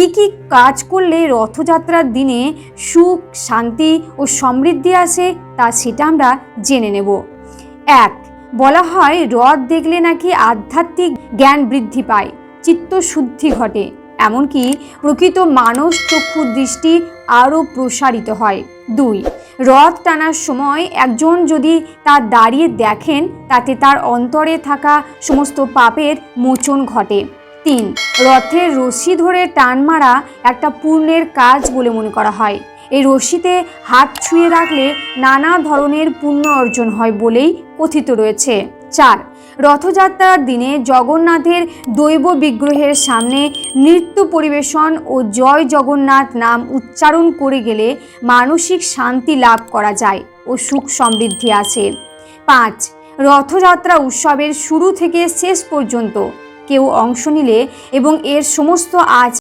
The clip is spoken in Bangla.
কি কি কাজ করলে রথযাত্রার দিনে সুখ, শান্তি ও সমৃদ্ধি আসে তা সেটা আমরা জেনে নেব। এক, বলা হয় রথ দেখলে নাকি আধ্যাত্মিক জ্ঞান বৃদ্ধি পায়, চিত্তশুদ্ধি ঘটে। এমনকি প্রকৃত মানস চক্ষু দৃষ্টি আরও প্রসারিত হয়। দুই, রথ টানার সময় একজন যদি তা দাঁড়িয়ে দেখেন, তাতে তার অন্তরে থাকা সমস্ত পাপের মোচন ঘটে। তিন। রথের রশি ধরে টান মারা একটা পুণ্যের কাজ বলে মনে করা হয়। এই রশিতে হাত ছুঁয়ে রাখলে নানা ধরনের পুণ্য অর্জন হয় বলেই কথিত রয়েছে। চার। রথযাত্রার দিনে জগন্নাথের দৈব বিগ্রহের সামনে নৃত্য পরিবেশন ও জয় জগন্নাথ নাম উচ্চারণ করে গেলে মানসিক শান্তি লাভ করা যায় ও সুখ সমৃদ্ধি আছে। পাঁচ। রথযাত্রা উৎসবের শুরু থেকে শেষ পর্যন্ত কেউ অংশ নিলে এবং এর সমস্ত আজ